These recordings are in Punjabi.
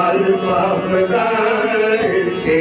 পাল পাপ জানতে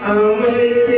I'm waiting.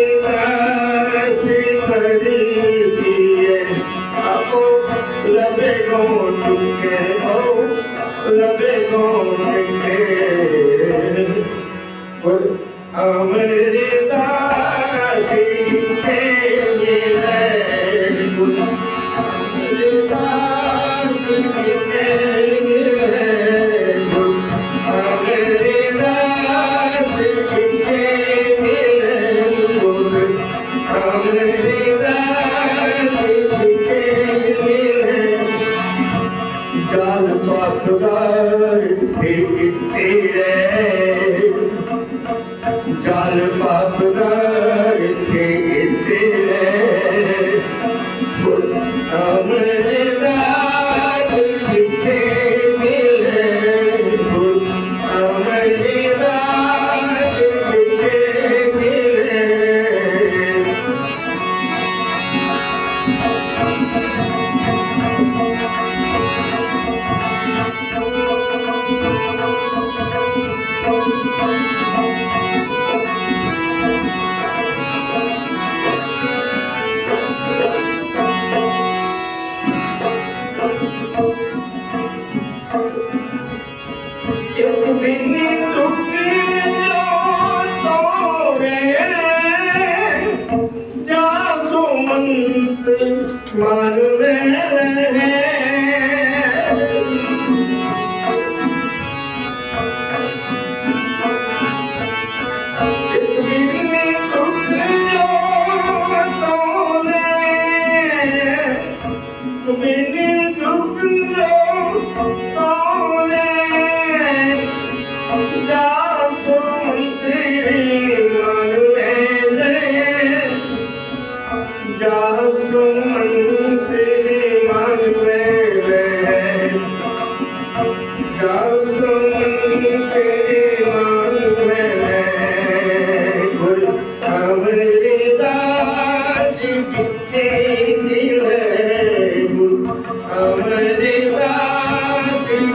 মারুলে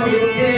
you did.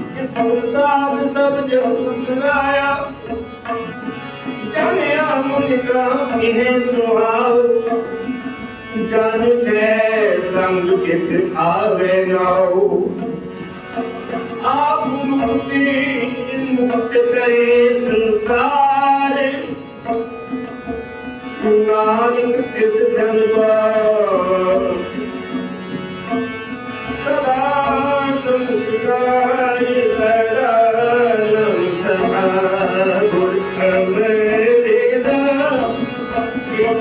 ਜਿਸ ਗੁਰ ਸਾਹਿਬ ਸਭ ਜਗਤ ਲਾਇਆ। ਜਨਿਆ ਮੁਨਿ ਕਾ ਇਹ ਸੁਹਾਵ ਜਨ ਕੇ ਸੰਗ ਚਿਤ ਆਵੇ ਨਾਉ। ਆਪ ਮੁਕਤੀ ਮੁਕਤ ਕਰੇ ਸੰਸਾਰ।